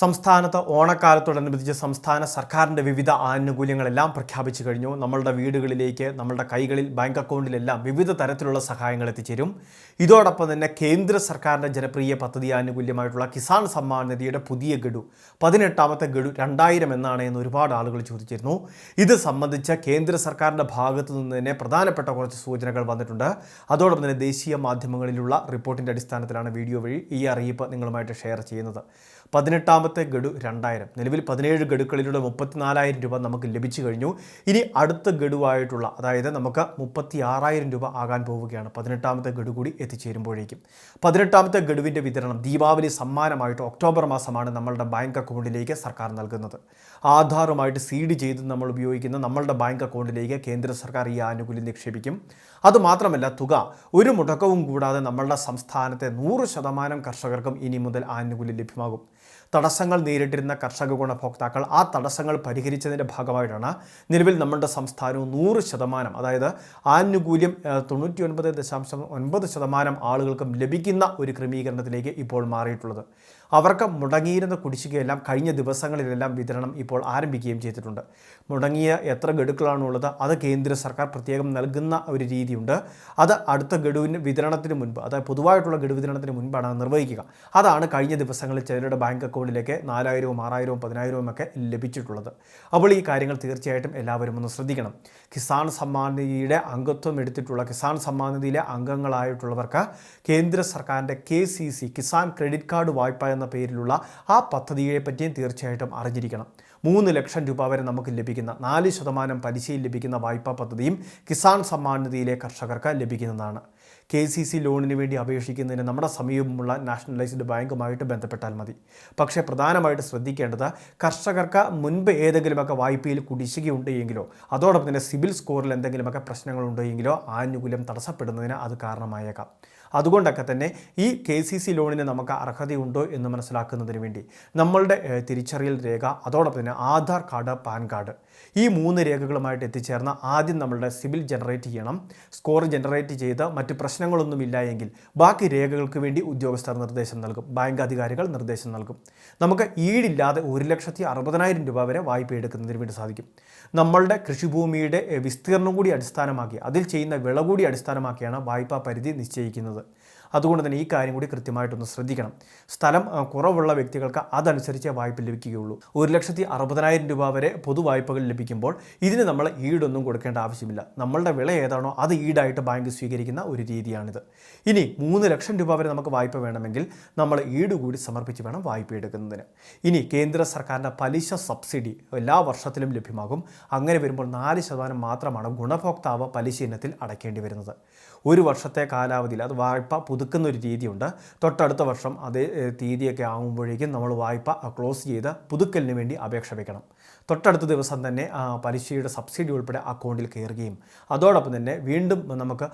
സംസ്ഥാനത്ത് ഓണക്കാലത്തോടനുബന്ധിച്ച് സംസ്ഥാന സർക്കാരിന്റെ വിവിധ ആനുകൂല്യങ്ങളെല്ലാം പ്രഖ്യാപിച്ചു കഴിഞ്ഞു. നമ്മളുടെ വീടുകളിലേക്ക് നമ്മളുടെ കൈകളിൽ ബാങ്ക് അക്കൗണ്ടിലെല്ലാം വിവിധ തരത്തിലുള്ള സഹായങ്ങൾ എത്തിച്ചേരും. ഇതോടൊപ്പം തന്നെ കേന്ദ്ര സർക്കാരിന്റെ ജനപ്രിയ പദ്ധതി ആനുകൂല്യമായിട്ടുള്ള കിസാൻ സമ്മാൻ നിധിയുടെ പുതിയ ഗഡു പതിനെട്ടാമത്തെ ഗഡു രണ്ടായിരം എന്നാണ് എന്ന് ഒരുപാട് ആളുകൾ ചോദിച്ചിരുന്നു. ഇത് സംബന്ധിച്ച് കേന്ദ്ര സർക്കാരിന്റെ ഭാഗത്തു നിന്ന് തന്നെ പ്രധാനപ്പെട്ട കുറച്ച് സൂചനകൾ വന്നിട്ടുണ്ട്. അതോടൊപ്പം തന്നെ ദേശീയ മാധ്യമങ്ങളിലുള്ള റിപ്പോർട്ടിന്റെ അടിസ്ഥാനത്തിലാണ് വീഡിയോ വഴി ഈ അറിയിപ്പ് നിങ്ങളുമായിട്ട് ഷെയർ ചെയ്യുന്നത്. പതിനെട്ടാമത്തെ ഗഡു രണ്ടായിരം. നിലവിൽ പതിനേഴ് ഗഡുക്കളിലൂടെ മുപ്പത്തിനാലായിരം രൂപ നമുക്ക് ലഭിച്ചു കഴിഞ്ഞു. ഇനി അടുത്ത ഗഡുവായിട്ടുള്ള അതായത് നമുക്ക് മുപ്പത്തി ആറായിരം രൂപ ആകാൻ പോവുകയാണ്. പതിനെട്ടാമത്തെ ഗഡു കൂടി എത്തിച്ചേരുമ്പോഴേക്കും. പതിനെട്ടാമത്തെ ഗഡുവിന്റെ വിതരണം ദീപാവലി സമ്മാനമായിട്ട് ഒക്ടോബർ മാസമാണ് നമ്മളുടെ ബാങ്ക് അക്കൗണ്ടിലേക്ക് സർക്കാർ നൽകുന്നത്. ആധാറുമായിട്ട് സീഡ് ചെയ്ത് നമ്മൾ ഉപയോഗിക്കുന്ന നമ്മളുടെ ബാങ്ക് അക്കൗണ്ടിലേക്ക് കേന്ദ്ര സർക്കാർ ഈ ആനുകൂല്യം നിക്ഷേപിക്കും. അതുമാത്രമല്ല തുക ഒരു മുടക്കവും കൂടാതെ നമ്മളുടെ സംസ്ഥാനത്തെ നൂറ് ശതമാനം കർഷകർക്കും ഇനി മുതൽ ആനുകൂല്യം ലഭ്യമാകും. തടസ്സങ്ങൾ നേരിട്ടിരുന്ന കർഷക ഗുണഭോക്താക്കൾ ആ തടസ്സങ്ങൾ പരിഹരിച്ചതിന്റെ ഭാഗമായിട്ടാണ് നിലവിൽ നമ്മളുടെ സംസ്ഥാനവും നൂറ് ശതമാനം അതായത് ആനുകൂല്യം തൊണ്ണൂറ്റി ഒൻപത് ദശാംശം ഒൻപത് ശതമാനം ആളുകൾക്കും ലഭിക്കുന്ന ഒരു ക്രമീകരണത്തിലേക്ക് ഇപ്പോൾ മാറിയിട്ടുള്ളത്. അവർക്ക് മുടങ്ങിയിരുന്ന കുടിശ്ശികയെല്ലാം കഴിഞ്ഞ ദിവസങ്ങളിലെല്ലാം വിതരണം ഇപ്പോൾ ആരംഭിക്കുകയും ചെയ്തിട്ടുണ്ട്. മുടങ്ങിയ എത്ര ഗഡുക്കളാണുള്ളത് അത് കേന്ദ്ര സർക്കാർ പ്രത്യേകം നൽകുന്ന ഒരു രീതിയുണ്ട്. അത് അടുത്ത ഗഡുവിന് വിതരണത്തിന് മുൻപ് അതായത് പൊതുവായിട്ടുള്ള ഗഡു വിതരണത്തിന് മുൻപാണ് അത് നിർവഹിക്കുക. അതാണ് കഴിഞ്ഞ ദിവസങ്ങളിൽ ചിലരുടെ ബാങ്ക് അക്കൗണ്ടിലേക്ക് നാലായിരവും ആറായിരവും പതിനായിരവും ഒക്കെ ലഭിച്ചിട്ടുള്ളത്. അപ്പോൾ ഈ കാര്യങ്ങൾ തീർച്ചയായിട്ടും എല്ലാവരും ഒന്ന് ശ്രദ്ധിക്കണം. കിസാൻ സമ്മാൻ നിധിയുടെ അംഗത്വം എടുത്തിട്ടുള്ള കിസാൻ സമ്മാൻ നിധിയിലെ അംഗങ്ങളായിട്ടുള്ളവർക്ക് കേന്ദ്ര സർക്കാരിന്റെ K C C Kisan credit card വായ്പ എന്ന പേരിലുള്ള ആ പദ്ധതിയെ പറ്റിയും തീർച്ചയായിട്ടും അറിഞ്ഞിരിക്കണം. മൂന്ന് ലക്ഷം രൂപ വരെ നമുക്ക് ലഭിക്കുന്ന നാല് ശതമാനം പലിശയിൽ ലഭിക്കുന്ന വായ്പാ പദ്ധതിയും കിസാൻ സമ്മാൻ നിധിയിലെ കർഷകർക്ക് ലഭിക്കുന്നതാണ്. കെ സി സി ലോണിന് വേണ്ടി അപേക്ഷിക്കുന്നതിന് നമ്മുടെ സമീപമുള്ള നാഷണലൈസ്ഡ് ബാങ്കുമായിട്ട് ബന്ധപ്പെട്ടാൽ മതി. പക്ഷേ പ്രധാനമായിട്ട് ശ്രദ്ധിക്കേണ്ടത് കർഷകർക്ക് മുൻപ് ഏതെങ്കിലുമൊക്കെ വായ്പയിൽ കുടിശ്ശികയുണ്ടെങ്കിലോ അതോടൊപ്പം തന്നെ സിവിൽ സ്കോറിൽ എന്തെങ്കിലുമൊക്കെ പ്രശ്നങ്ങളുണ്ടെങ്കിലോ ആനുകൂല്യം തടസ്സപ്പെടുന്നതിന് അത് കാരണമായേക്കാം. അതുകൊണ്ടൊക്കെ തന്നെ ഈ കെ സി സി ലോണിന് നമുക്ക് അർഹതയുണ്ടോ എന്ന് മനസ്സിലാക്കുന്നതിന് വേണ്ടി നമ്മളുടെ തിരിച്ചറിയൽ രേഖ അതോടൊപ്പം തന്നെ ആധാർ കാർഡ് പാൻ കാർഡ് ഈ മൂന്ന് രേഖകളുമായിട്ട് എത്തിച്ചേർന്ന ആദ്യം നമ്മളുടെ സിവിൽ ജനറേറ്റ് ചെയ്യണം. സ്കോർ ജനറേറ്റ് ചെയ്ത് മറ്റ് പ്രശ്നങ്ങളൊന്നുമില്ല എങ്കിൽ ബാക്കി രേഖകൾക്ക് വേണ്ടി ഉദ്യോഗസ്ഥർ നിർദ്ദേശം നൽകും. ബാങ്ക് അധികാരികൾ നിർദ്ദേശം നൽകും. നമുക്ക് ഈടില്ലാതെ ഒരു ലക്ഷത്തി അറുപതിനായിരം രൂപ വരെ വായ്പ എടുക്കുന്നതിന് വേണ്ടി സാധിക്കും. നമ്മളുടെ കൃഷിഭൂമിയുടെ വിസ്തീർണം കൂടി അടിസ്ഥാനമാക്കി അതിൽ ചെയ്യുന്ന വിള കൂടി അടിസ്ഥാനമാക്കിയാണ് വായ്പാ പരിധി നിശ്ചയിക്കുന്നത്. അതുകൊണ്ട് തന്നെ ഈ കാര്യം കൂടി കൃത്യമായിട്ടൊന്ന് ശ്രദ്ധിക്കണം. സ്ഥലം കുറവുള്ള വ്യക്തികൾക്ക് അതനുസരിച്ച് വായ്പ ലഭിക്കുകയുള്ളൂ. ഒരു ലക്ഷത്തി അറുപതിനായിരം രൂപ വരെ പൊതുവായ്പകൾ ലഭിക്കുമ്പോൾ ഇതിന് നമ്മൾ ഈടൊന്നും കൊടുക്കേണ്ട ആവശ്യമില്ല. നമ്മളുടെ വില ഏതാണോ അത് ഈടായിട്ട് ബാങ്ക് സ്വീകരിക്കുന്ന ഒരു രീതിയാണിത്. ഇനി മൂന്ന് ലക്ഷം രൂപ വരെ നമുക്ക് വായ്പ വേണമെങ്കിൽ നമ്മൾ ഈട് കൂടി സമർപ്പിച്ച് വേണം വായ്പ എടുക്കുന്നതിന്. ഇനി കേന്ദ്ര സർക്കാരിന്റെ പലിശ സബ്സിഡി എല്ലാ വർഷത്തിലും ലഭ്യമാകും. അങ്ങനെ വരുമ്പോൾ നാല് ശതമാനം മാത്രമാണ് ഗുണഭോക്താവ് പലിശ ഇനത്തിൽ അടയ്ക്കേണ്ടി വരുന്നത്. ഒരു വർഷത്തെ കാലാവധിയിൽ അത് വായ്പ പുതുക്കുന്ന ഒരു രീതിയുണ്ട്. തൊട്ടടുത്ത വർഷം അതേ തീയതിയൊക്കെ ആകുമ്പോഴേക്കും നമ്മൾ വായ്പ ക്ലോസ് ചെയ്ത് പുതുക്കലിന് വേണ്ടി അപേക്ഷ വയ്ക്കണം തൊട്ടടുത്ത ദിവസം തന്നെ പലിശയുടെ സബ്സിഡി ഉൾപ്പെടെ അക്കൗണ്ടിൽ കയറുകയും അതോടൊപ്പം തന്നെ വീണ്ടും നമുക്ക്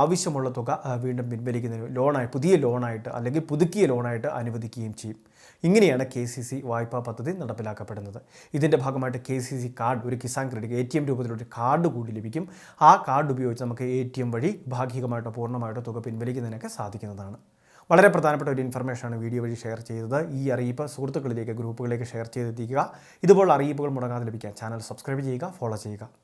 ആവശ്യമുള്ള തുക വീണ്ടും പിൻവലിക്കുന്നതിന് ലോണായി പുതിയ ലോണായിട്ട് അല്ലെങ്കിൽ പുതുക്കിയ ലോണായിട്ട് അനുവദിക്കുകയും ചെയ്യും. ഇങ്ങനെയാണ് കെ സി സി വായ്പാ പദ്ധതി നടപ്പിലാക്കപ്പെടുന്നത്. ഇതിന്റെ ഭാഗമായിട്ട് കെ സി സി കാർഡ് ഒരു Kisan credit A T M രൂപത്തിലൊരു card കൂടി ലഭിക്കും. ആ കാർഡ് ഉപയോഗിച്ച് നമുക്ക് എ ടി എം വഴി ഭാഗികമായിട്ടോ പൂർണമായിട്ടോ തുക പിൻവലിക്കുന്നതിനൊക്കെ സാധിക്കുന്നതാണ്. വളരെ പ്രധാനപ്പെട്ട ഒരു ഇൻഫർമേഷനാണ് വീഡിയോ വഴി ഷെയർ ചെയ്തത്. ഈ അറിയിപ്പ് സുഹൃത്തുക്കളിലേക്ക് ഗ്രൂപ്പുകളിലേക്ക് ഷെയർ ചെയ്തെത്തിക്കുക. ഇതുപോലുള്ള അറിയിപ്പുകൾ മുടങ്ങാതെ ലഭിക്കാൻ ചാനൽ സബ്സ്ക്രൈബ് ചെയ്യുക ഫോളോ ചെയ്യുക.